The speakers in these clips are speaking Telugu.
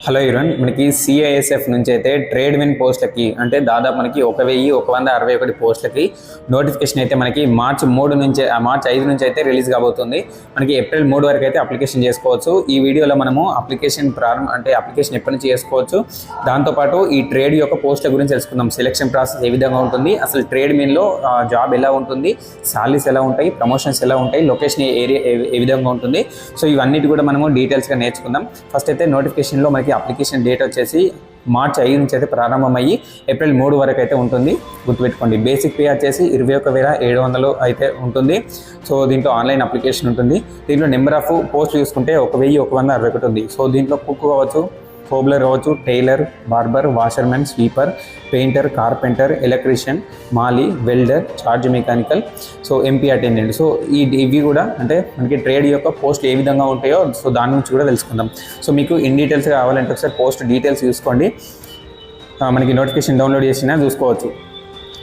హలో ఇరన్ మనకి సిఐఎస్ఎఫ్ నుంచి అయితే ట్రేడ్ విన్ పోస్టులకి అంటే దాదాపు మనకి ఒక వెయ్యి ఒక వంద అరవై ఒకటి పోస్టులకి నోటిఫికేషన్ అయితే మనకి మార్చి మూడు నుంచి మార్చ్ మార్చి ఐదు నుంచి అయితే రిలీజ్ కాబోతుంది. మనకి ఏప్రిల్ మూడు వరకు అయితే అప్లికేషన్ చేసుకోవచ్చు. ఈ వీడియోలో మనము అప్లికేషన్ ప్రారంభం అంటే అప్లికేషన్ ఎప్పటి నుంచి చేసుకోవచ్చు. దాంతోపాటు ఈ ట్రేడ్ యొక్క పోస్టుల గురించి తెలుసుకుందాం. సెలక్షన్ ప్రాసెస్ ఏ విధంగా ఉంటుంది? అసలు ట్రేడ్ మీన్లో జాబ్ ఎలా ఉంటుంది? సాలరీస్ ఎలా ఉంటాయి? ప్రమోషన్స్ ఎలా ఉంటాయి? లొకేషన్ ఏరియా ఏ విధంగా ఉంటుంది? సో ఇవన్నిటి కూడా మనము డీటెయిల్స్గా నేర్చుకుందాం. ఫస్ట్ అయితే నోటిఫికేషన్లో మనకి అప్లికేషన్ డేట్ వచ్చేసి మార్చ్ ఐదు నుంచి అయితే ప్రారంభమయ్యి ఏప్రిల్ మూడు వరకు అయితే ఉంటుంది. గుర్తుపెట్టుకోండి. బేసిక్ పే వచ్చేసి ఇరవై ఒక వేల ఏడు వందలు అయితే ఉంటుంది. సో దీంట్లో ఆన్లైన్ అప్లికేషన్ ఉంటుంది. దీంట్లో నెంబర్ ఆఫ్ పోస్ట్ చూసుకుంటే ఒక వెయ్యి ఒక వంద అరవై ఒకటి ఉంది. సో దీంట్లో కుక్ కావచ్చు ఫోబ్లర్ కావచ్చు tailor barber washermen sweeper painter carpenter electrician మాలీ welder charge mechanical so MP attendant. So ఈ ఇవి కూడా అంటే మనకి ట్రేడ్ యొక్క పోస్ట్ ఏ విధంగా ఉంటాయో సో దాని నుంచి కూడా తెలుసుకుందాం. సో మీకు ఇన్ డీటెయిల్స్ కావాలంటే ఒకసారి పోస్ట్ డీటెయిల్స్ చూసుకోండి. మనకి నోటిఫికేషన్ డౌన్లోడ్ చేసినా చూసుకోవచ్చు.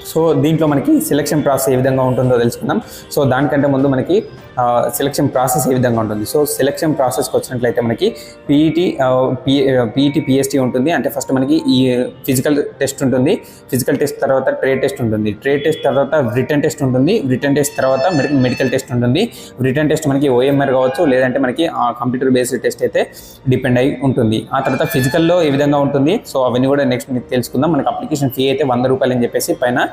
సో దీంట్లో మనకి సెలక్షన్ ప్రాసెస్ ఏ విధంగా ఉంటుందో తెలుసుకుందాం. సో దానికంటే ముందు మనకి సెలక్షన్ ప్రాసెస్ ఏ విధంగా ఉంటుంది? సో సెలక్షన్ ప్రాసెస్కి వచ్చినట్లయితే మనకి పీఈటీ పీఈటీ పిఎస్టీ ఉంటుంది. అంటే ఫస్ట్ మనకి ఈ ఫిజికల్ టెస్ట్ ఉంటుంది. ఫిజికల్ టెస్ట్ తర్వాత ట్రేడ్ టెస్ట్ ఉంటుంది. ట్రేడ్ టెస్ట్ తర్వాత రిటర్న్ టెస్ట్ ఉంటుంది. రిటర్న్ టెస్ట్ తర్వాత మెడి- మెడికల్ టెస్ట్ ఉంటుంది. రిటర్న్ టెస్ట్ మనకి ఓఎంఆర్ కావచ్చు లేదంటే మనకి కంప్యూటర్ బేస్డ్ టెస్ట్ అయితే డిపెండ్ అయి ఉంటుంది. ఆ తర్వాత ఫిజికల్లో ఏ విధంగా ఉంటుంది? సో అవన్నీ కూడా నెక్స్ట్ మీకు తెలుసుకుందాం. మనకి అప్లికేషన్ ఫీ అయితే వంద రూపాయలు అని చెప్పేసి పైన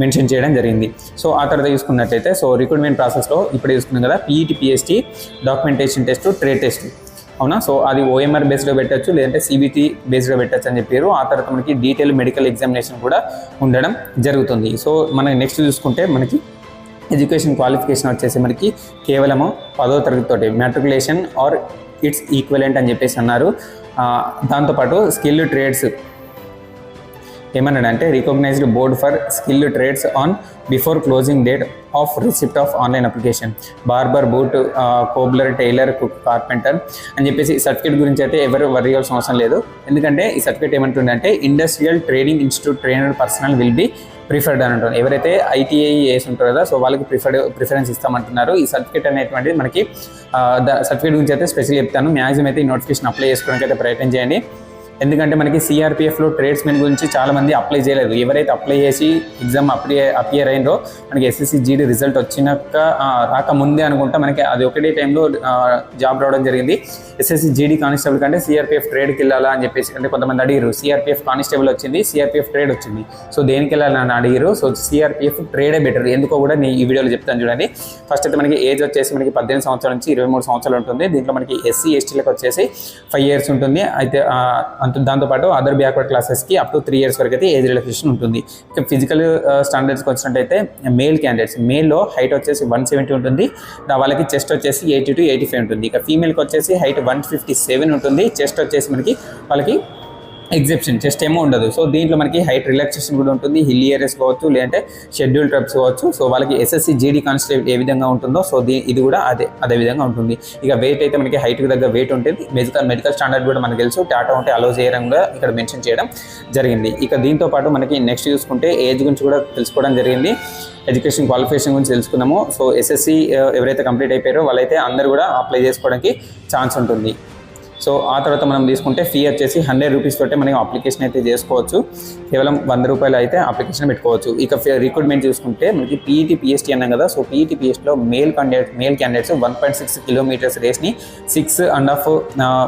మెన్షన్ చేయడం జరిగింది. సో ఆ తర్వాత చూసుకున్నట్లయితే సో రిక్రూట్మెంట్ ప్రాసెస్లో ఇప్పుడే చూసుకున్నాం కదా PET PST documentation test trade test. అవునా? సో అది ఓఎంఆర్ బేస్డ్లో పెట్టచ్చు లేదంటే సిబిటీ బేస్డ్లో పెట్టచ్చు అని చెప్పారు. ఆ తర్వాత మనకి డీటెయిల్ మెడికల్ ఎగ్జామినేషన్ కూడా ఉండడం జరుగుతుంది. సో మనం నెక్స్ట్ చూసుకుంటే మనకి ఎడ్యుకేషన్ క్వాలిఫికేషన్ వచ్చేసి మనకి కేవలము పదో తరగతితోటి మ్యాట్రికులేషన్ ఆర్ ఇట్స్ ఈక్వలెంట్ అని చెప్పేసి అన్నారు. దాంతోపాటు స్కిల్ ట్రేడ్స్ ఏమన్నాడంటే recognised board for skill trades on before closing date of receipt of online application barber boot cobbler tailor cook carpenter అని చెప్పేసి సర్టిఫికేట్ గురించి అయితే ఎవరు వరి అవ్వాల్సిన అవసరం లేదు. ఎందుకంటే ఈ సర్టిఫికేట్ ఏమంటుందంటే industrial training institute trainer personnel will be preferred అని ఉంటుంది. ఎవరైతే ఐటీఐ వేసి ఉంటారో కదా సో వాళ్ళకి ప్రిఫర్డ్ ప్రిఫరెన్స్ ఇస్తామంటున్నారు. ఈ సర్టిఫికేట్ అనేటువంటిది మనకి సర్టిఫికేట్ గురించి అయితే స్పెషల్ చెప్తాను. మ్యాక్సిమం అయితే ఈ నోటిఫికేషన్ అప్లై చేసుకోవడానికి అయితే ప్రయత్నం చేయండి. ఎందుకంటే మనకి సిఆర్పిఎఫ్లో ట్రేడ్స్మెన్ గురించి చాలా మంది అప్లై చేయలేదు. ఎవరైతే అప్లై చేసి ఎగ్జామ్ అప్లై అపియర్ అయిందో మనకి ఎస్ఎస్సి జీడీ రిజల్ట్ వచ్చినాక రాకముందే అనుకుంటా మనకి అది ఒకటే టైంలో జాబ్ రావడం జరిగింది. ఎస్ఎస్సి జీడీ కానిస్టేబుల్ కంటే సిఆర్పిఎఫ్ ట్రేడ్కి వెళ్ళాలా అని చెప్పేసి అంటే కొంతమంది అడిగారు సిఆర్పిఎఫ్ కానిస్టేబుల్ వచ్చింది సిఆర్పిఎఫ్ ట్రేడ్ వచ్చింది. సో దేనికి వెళ్ళాలని అడిగారు సో సిఆర్పిఎఫ్ ట్రేడే బెటర్ ఎందుకో కూడా నేను ఈ వీడియోలో చెప్తాను చూడండి. ఫస్ట్ అయితే మనకి ఏజ్ వచ్చేసి మనకి పద్దెనిమిది సంవత్సరాల నుంచి ఇరవై మూడు సంవత్సరాలు ఉంటుంది. దీంట్లో మనకి ఎస్సీ ఎస్టీలకు వచ్చేసి ఫైవ్ ఇయర్స్ ఉంటుంది. అయితే అంత దాంతోపాటు అదర్ బ్యాక్వర్డ్ క్లాసెస్కి అప్ టు త్రీ ఇయర్స్ వరకు అయితే ఏజ్ రిలాక్సేషన్ ఉంటుంది. ఇక ఫిజికల్ స్టాండర్డ్స్కి uh, వచ్చినట్టయితే మేల్ క్యాండిడేట్స్ మేల్లో హైట్ వచ్చేసి వన్ సెవెంటీ ఉంటుంది. వాళ్ళకి చెస్ట్ వచ్చేసి ఎయిటీ టు ఎయిటీ ఫైవ్ ఉంటుంది. ఇక ఫీమేల్కి వచ్చేసి హైట్ వన్ ఫిఫ్టీ సెవెన్ ఉంటుంది. చెస్ట్ వచ్చేసి మనకి వాళ్ళకి ఎగ్జిబిషన్ చెస్ట్ ఏమో ఉండదు. సో దీంట్లో మనకి హైట్ రిలాక్సేషన్ కూడా ఉంటుంది హిల్ ఏరియస్ కావచ్చు లేదంటే షెడ్యూల్ ట్రబ్స్ కావచ్చు. సో వాళ్ళకి ఎస్ఎస్సి జీడీ కానిస్టేబుల్ ఏ విధంగా ఉంటుందో సో దీ ఇది కూడా అదే అదే విధంగా ఉంటుంది. ఇక వెయిట్ అయితే మనకి హైట్కి దగ్గర వెయిట్ ఉంటుంది. మెడికల్ మెడికల్ స్టాండర్డ్ కూడా మనకు తెలుసు. టాటా ఉంటే అలో చేయడం కూడా ఇక్కడ మెన్షన్ చేయడం జరిగింది. ఇక దీంతో పాటు మనకి నెక్స్ట్ చూసుకుంటే ఏజ్ గురించి కూడా తెలుసుకోవడం జరిగింది. ఎడ్యుకేషన్ క్వాలిఫికేషన్ గురించి తెలుసుకున్నాము. సో ఎస్ఎస్సి ఎవరైతే కంప్లీట్ అయిపోయారో వాళ్ళైతే అందరూ కూడా అప్లై చేసుకోవడానికి ఛాన్స్ ఉంటుంది. సో ఆ తర్వాత మనం తీసుకుంటే ఫీ వచ్చేసి హండ్రెడ్ రూపీస్ తోటే మనం అప్లికేషన్ అయితే చేసుకోవచ్చు. కేవలం వంద రూపాయలు అయితే అప్లికేషన్ పెట్టుకోవచ్చు. ఇక రిక్రూట్మెంట్ చూసుకుంటే మనకి పీఈటీ పిఎస్టీ అన్నాం కదా so PET పిఎస్టీలో male candidate male candidates one point six kilometres రేస్ని six and half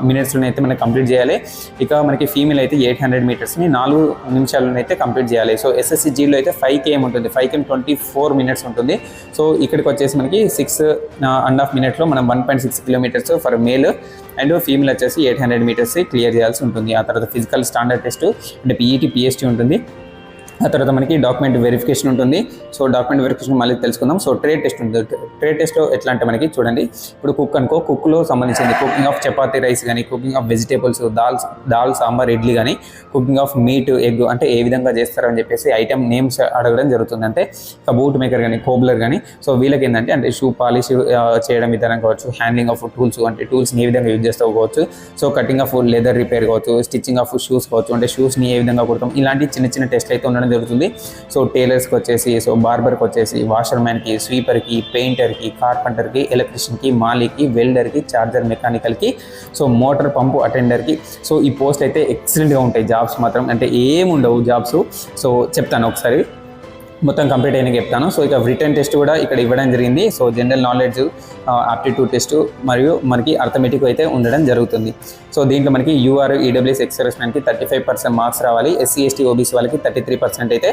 మినిట్స్లోనైతే మనం కంప్లీట్ చేయాలి. ఇక మనకి ఫీమేల్ అయితే ఎయిట్ హండ్రెడ్ మీటర్స్ని నాలుగు నిమిషాల్లోనైతే కంప్లీట్ చేయాలి. సో ఎస్ఎస్సి జీలో అయితే ఫైవ్ కేఎం ఉంటుంది. Five km twenty four minutes ఉంటుంది. సో ఇక్కడికి వచ్చేసి మనకి సిక్స్ అండ్ హాఫ్ మినిట్లో మనం one point six kilometres for male and female వచ్చేసి ఎయిట్ హండ్రెడ్ మీటర్స్ క్లియర్ చేయాల్సి ఉంటుంది. ఆ తర్వాత ఫిజికల్ స్టాండర్డ్ టెస్ట్ అంటే పీఈటీ పిఎస్టీ ఉంటుంది. ఆ తర్వాత మనకి డాక్యుమెంట్ వెరిఫికేషన్ ఉంటుంది. సో డాక్యుమెంట్ వెరిఫికేషన్ మళ్ళీ తెలుసుకుందాం. సో ట్రేడ్ టెస్ట్ ఉంటుంది. ట్రేడ్ టెస్ట్లో ఎట్లా అంటే మనకి చూడండి. ఇప్పుడు కుక్ అనుకో కుక్లో సంబంధించింది కుకింగ్ ఆఫ్ చపాతీ రైస్ కానీ cooking of vegetables dal dal sambar idli కానీ కుకింగ్ ఆఫ్ మీట్ ఎగ్ అంటే ఏ విధంగా చేస్తారని చెప్పేసి ఐటమ్ నేమ్స్ అడగడం జరుగుతుంది. అంటే బూట్ మేకర్ కానీ కోబ్లర్ కానీ సో వీళ్ళకి ఏంటంటే అంటే షూ పాలిష్ చేయడం విధానం కావచ్చు హ్యాండ్లింగ్ ఆఫ్ టూల్స్ అంటే టూల్స్ని ఏ విధంగా యూజ్ చేస్తావు కావచ్చు so cutting of leather repair కావచ్చు స్టిచ్చింగ్ ఆఫ్ షూస్ కావచ్చు అంటే షూస్ని ఏ విధంగా కుడతాం ఇలాంటి చిన్న చిన్న టెస్ట్లు అయితే ఉండడం చెప్పడం జరుగుతుంది. సో టైలర్స్కి వచ్చేసి సో బార్బర్కి వచ్చేసి వాషర్ మ్యాన్కి స్వీపర్కి పెయింటర్కి కార్పెంటర్కి ఎలక్ట్రీషియన్కి మాలీకి వెల్డర్కి చార్జర్ మెకానికల్కి సో మోటార్ పంపు అటెండర్కి. సో ఈ పోస్ట్ అయితే ఎక్సలెంట్గా ఉంటాయి జాబ్స్ మాత్రం. అంటే ఏముండవు జాబ్స్. సో చెప్తాను ఒకసారి. మొత్తం కంప్లీట్ అయినా చెప్తాను. సో ఇక రిటర్న్ టెస్ట్ కూడా ఇక్కడ ఇవ్వడం జరిగింది. So general knowledge aptitude test మరియు మనకి అర్థమెటిక్ అయితే ఉండడం జరుగుతుంది. సో దీంట్లో మనకి యూఆర్ ఈడబ్ల్యూఎస్ ఎక్స్ప్రెస్మెంట్కి థర్టీ ఫైవ్ పర్సెంట్ మార్క్స్ రావాలి. ఎస్సీ ఎస్టీ ఓబీసీ వాళ్ళకి థర్టీ త్రీ పర్సెంట్ అయితే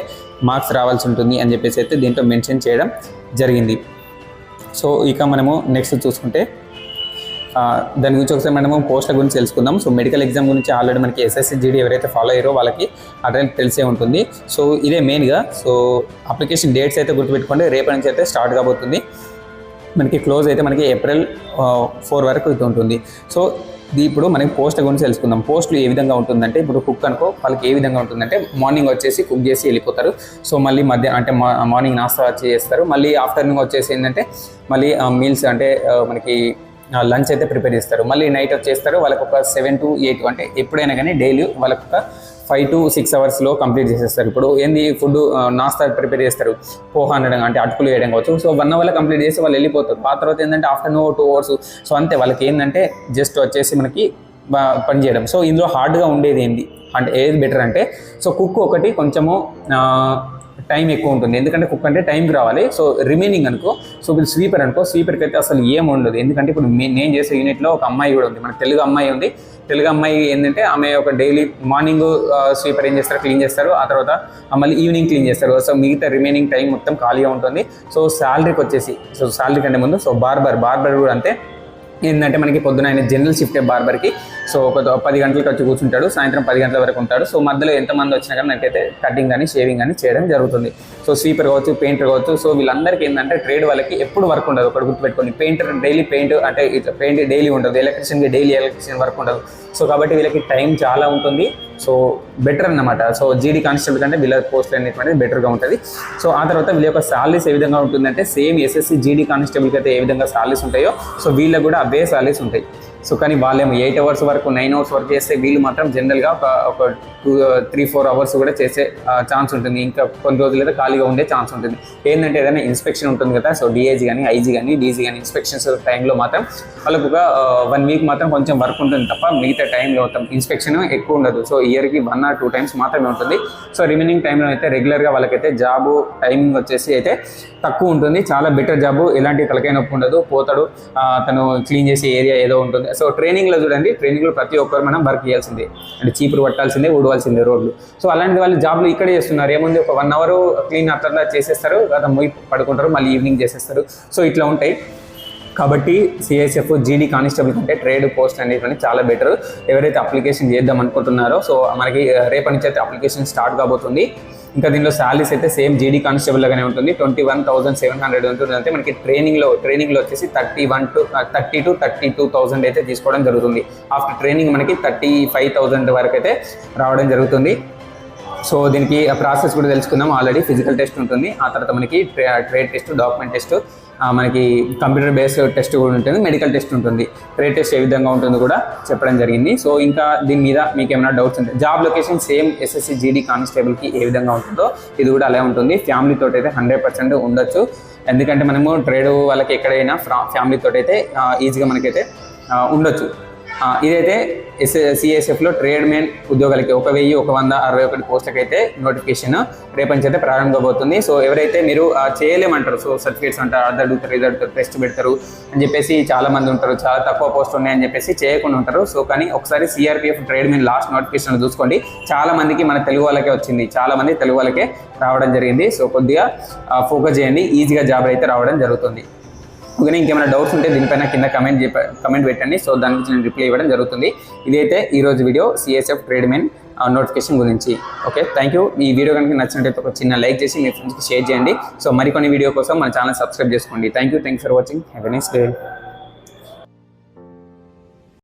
మార్క్స్ రావాల్సి ఉంటుంది అని చెప్పేసి అయితే దీంట్లో మెన్షన్ చేయడం జరిగింది. సో ఇక మనము నెక్స్ట్ చూసుకుంటే దాని గురించి ఒకసారి మనము పోస్ట్ల గురించి తెలుసుకుందాం. సో మెడికల్ ఎగ్జామ్ గురించి ఆల్రెడీ మనకి ఎస్ఎస్సి జీడీ ఎవరైతే ఫాలో అయ్యారో వాళ్ళకి అటెండ్ తెలిసే ఉంటుంది. సో ఇదే మెయిన్గా సో అప్లికేషన్ డేట్స్ అయితే గుర్తుపెట్టుకోండి. రేపటి నుంచి అయితే స్టార్ట్ కాబోతుంది. మనకి క్లోజ్ అయితే మనకి ఏప్రిల్ ఫోర్ వరకు ఇది ఉంటుంది. సో ఇది ఇప్పుడు మనకి పోస్ట్ గురించి తెలుసుకుందాం. పోస్టులు ఏ విధంగా ఉంటుందంటే ఇప్పుడు కుక్ అనుకో వాళ్ళకి ఏ విధంగా ఉంటుందంటే మార్నింగ్ వచ్చేసి కుక్ చేసి వెళ్ళిపోతారు. సో మళ్ళీ మధ్య అంటే మా- మార్నింగ్ నాస్తా వచ్చి చేస్తారు. మళ్ళీ ఆఫ్టర్నూన్ వచ్చేసి ఏంటంటే మళ్ళీ మీల్స్ అంటే మనకి లంచ్ అయితే ప్రిపేర్ చేస్తారు. మళ్ళీ నైట్ వచ్చేస్తారు వాళ్ళకు ఒక సెవెన్ టు ఎయిట్ అంటే ఎప్పుడైనా కానీ డైలీ వాళ్ళకి ఒక ఫైవ్ టు సిక్స్ అవర్స్లో కంప్లీట్ చేసేస్తారు. ఇప్పుడు ఏంది ఫుడ్ నాస్తా ప్రిపేర్ చేస్తారు. పోహ అనడం అంటే అటుకులు వేయడం కావచ్చు. సో వన్ అవర్లో కంప్లీట్ చేసి వాళ్ళు వెళ్ళిపోతారు. ఆ తర్వాత ఏంటంటే ఆఫ్టర్నూన్ టూ అవర్స్ సో అంతే వాళ్ళకి ఏంటంటే జస్ట్ వచ్చేసి మనకి పని చేయడం. సో ఇందులో హార్డ్గా ఉండేది ఏంది? అంటే ఏది బెటర్ అంటే సో కుక్ ఒకటి కొంచెము టైం ఎక్కువ ఉంటుంది. ఎందుకంటే కుక్ అంటే టైంకి రావాలి. సో రిమైనింగ్ అనుకో సో ఇప్పుడు స్వీపర్ అనుకో స్వీపర్కి అయితే అసలు ఏం ఉండదు. ఎందుకంటే ఇప్పుడు నేను చేసే యూనిట్లో ఒక అమ్మాయి కూడా ఉంది. మన తెలుగు అమ్మాయి ఉంది. తెలుగు అమ్మాయి ఏంటంటే ఆమె ఒక డైలీ మార్నింగ్ స్వీపర్ ఏం చేస్తారు? క్లీన్ చేస్తారు. ఆ తర్వాత మళ్ళీ ఈవినింగ్ క్లీన్ చేస్తారు. సో మిగతా రిమైనింగ్ టైం మొత్తం ఖాళీగా ఉంటుంది. సో శాలరీకి వచ్చేసి సో శాలరీ కంటే ముందు సో బార్బర్ బార్బర్ కూడా అంతే. ఏంటంటే మనకి పొద్దున ఆయన జనరల్ షిఫ్ట్ బార్బర్కి. సో ఒక పది గంటలకు వచ్చి కూర్చుంటాడు సాయంత్రం పది గంటల వరకు ఉంటాడు. సో మధ్యలో ఎంతమంది వచ్చినా కానీ నాకైతే కటింగ్ కానీ షేవింగ్ కానీ చేయడం జరుగుతుంది. సో స్వీపర్ కావచ్చు పెయింటర్ కావచ్చు సో వీళ్ళందరికీ ఏంటంటే ట్రేడ్ వాళ్ళకి ఎప్పుడు వర్క్ ఉండదు. ఒకటి గుర్తుపెట్టుకోండి పెయింటర్ డైలీ పెయింట్ అంటే ఇట్లా పెయింట్ డైలీ ఉండదు ఎలక్ట్రిషియన్కి డైలీ ఎలక్ట్రిషియన్ వర్క్ ఉండదు. సో కాబట్టి వీళ్ళకి టైం చాలా ఉంటుంది. సో బెటర్ అన్నమాట. సో జీడీ కానిస్టేబుల్ కంటే వీళ్ళ పోస్ట్ అనేటువంటిది బెటర్గా ఉంటుంది. సో ఆ తర్వాత వీళ్ళ యొక్క సాలరీస్ ఏ విధంగా ఉంటుందంటే సేమ్ ఎస్ఎస్సి జీడీ కానిస్టేబుల్కి అయితే ఏ విధంగా సాలరీస్ ఉంటాయో సో వీళ్ళకి కూడా అవే సాలరీస్ ఉంటాయి. సో కానీ వాళ్ళేమో ఎయిట్ అవర్స్ వరకు నైన్ అవర్స్ వరకు చేస్తే వీళ్ళు మాత్రం జనరల్గా ఒక ఒక టూ త్రీ ఫోర్ అవర్స్ కూడా చేసే ఛాన్స్ ఉంటుంది. ఇంకా కొన్ని రోజులు అయితే ఖాళీగా ఉండే ఛాన్స్ ఉంటుంది. ఏంటంటే ఏదైనా ఇన్స్పెక్షన్ ఉంటుంది కదా సో డిఐజీ కానీ ఐజీ కానీ డీజీ కానీ ఇన్స్పెక్షన్స్ టైంలో మాత్రం వాళ్ళకు ఒక వన్ వీక్ మాత్రం కొంచెం వర్క్ ఉంటుంది తప్ప మిగతా టైంలో మొత్తం ఇన్స్పెక్షన్ ఎక్కువ ఉండదు. సో ఇయర్కి వన్ ఆర్ టూ టైమ్స్ మాత్రమే ఉంటుంది. సో రిమైనింగ్ టైంలో అయితే రెగ్యులర్గా వాళ్ళకైతే జాబు టైమింగ్ వచ్చేసి అయితే తక్కువ ఉంటుంది. చాలా బెటర్ జాబు ఎలాంటి తలకాయ నొప్పి ఉండదు. పోతాడు. తను క్లీన్ చేసే ఏరియా ఏదో ఉంటుంది. సో ట్రైనింగ్లో చూడండి ట్రైనింగ్లో ప్రతి ఒక్కరు మనం వర్క్ చేయాల్సిందే. అంటే చీపురు పట్టాల్సిందే ఊడవలసిందే రోడ్లు. సో అలాంటి వాళ్ళు జాబ్లు ఇక్కడే చేస్తున్నారు. ఏముంది ఒక వన్ అవర్ క్లీన్ అట్లా చేసేస్తారు కదా మొయ్యి పడుకుంటారు మళ్ళీ ఈవినింగ్ చేసేస్తారు. సో ఇట్లా ఉంటాయి. కాబట్టి సిఐఎస్ఎఫ్ జీడీ కానిస్టేబుల్ కంటే ట్రేడ్ పోస్ట్ అనేటువంటి చాలా బెటర్ ఎవరైతే అప్లికేషన్ చేద్దాం అనుకుంటున్నారో సో మనకి రేపటి నుంచి అయితే అప్లికేషన్ స్టార్ట్ కాబోతుంది. ఇంకా దీనిలో శాలరీస్ అయితే సేమ్ జీడీ కానిస్టేబుల్ లాగానే ఉంటుంది. Twenty one thousand seven hundred ఉంటుంది అంటే మనకి ట్రైనింగ్లో ట్రైనింగ్లో వచ్చేసి thirty one to thirty two thirty two thousand అయితే తీసుకోవడం జరుగుతుంది. ఆఫ్టర్ ట్రైనింగ్ మనకి థర్టీ ఫైవ్ థౌసండ్ వరకు అయితే రావడం జరుగుతుంది. సో దీనికి ప్రాసెస్ కూడా తెలుసుకుందాం. ఆల్రెడీ ఫిజికల్ టెస్ట్ ఉంటుంది. ఆ తర్వాత మనకి ట్రేడ్ టెస్ట్ డాక్యుమెంట్ టెస్ట్ మనకి కంప్యూటర్ బేస్డ్ టెస్ట్ కూడా ఉంటుంది. మెడికల్ టెస్ట్ ఉంటుంది. ట్రేడ్ టెస్ట్ ఏ విధంగా ఉంటుందో కూడా చెప్పడం జరిగింది. సో ఇంకా దీని మీద మీకు ఏమైనా డౌట్స్ ఉంటాయి job location same SSC GD కానిస్టేబుల్కి ఏ విధంగా ఉంటుందో ఇది కూడా అలాగే ఉంటుంది. ఫ్యామిలీ అయితే హండ్రెడ్ పర్సెంట్ ఉండొచ్చు. ఎందుకంటే మనము ట్రేడ్ వాళ్ళకి ఎక్కడైనా ఫ్యామిలీ తోటి అయితే ఈజీగా మనకైతే ఉండొచ్చు. ఇదైతే ఎస్ సిఎస్ఎఫ్లో ట్రేడ్ మెయిన్ ఉద్యోగాలకి ఒక వెయ్యి ఒక వంద అరవై ఒకటి పోస్టులకి అయితే నోటిఫికేషన్ రేపు నుంచి అయితే ప్రారంభమవుతుంది. సో ఎవరైతే మీరు చేయలేమంటారు సో సర్టిఫికేట్స్ అంటారు అది అడుగుతారు ఇది అడుగుతారు టెస్ట్ పెడతారు అని చెప్పేసి చాలా మంది ఉంటారు చాలా తక్కువ పోస్ట్ ఉన్నాయని చెప్పేసి చేయకుండా ఉంటారు. సో కానీ ఒకసారి CRPF trade main last notification చూసుకోండి. చాలా మందికి మన తెలుగు వాళ్ళకే వచ్చింది. చాలా మంది తెలుగు వాళ్ళకే రావడం జరిగింది. సో కొద్దిగా ఫోకస్ చేయండి. ఈజీగా జాబ్ అయితే రావడం జరుగుతుంది. ఓకే ఇంకేమైనా డౌట్స్ ఉంటే దీనిపైన కింద కమెంట్ చెప్ప కమెంట్ పెట్టండి. సో దాని గురించి నేను రిప్లై ఇవ్వడం జరుగుతుంది. ఇదైతే ఈ రోజు video CSF trade men notification గురించి. ఓకే? థ్యాంక్ యూ ఈ వీడియో కనుక నచ్చినట్టయితే ఒక చిన్న లైక్ చేసి మీ ఫ్రెండ్స్కి షేర్ చేయండి. సో మరికొన్ని వీడియో కోసం మన ఛానల్ సబ్స్క్రైబ్ చేసుకోండి. Thank you thanks for watching have a nice day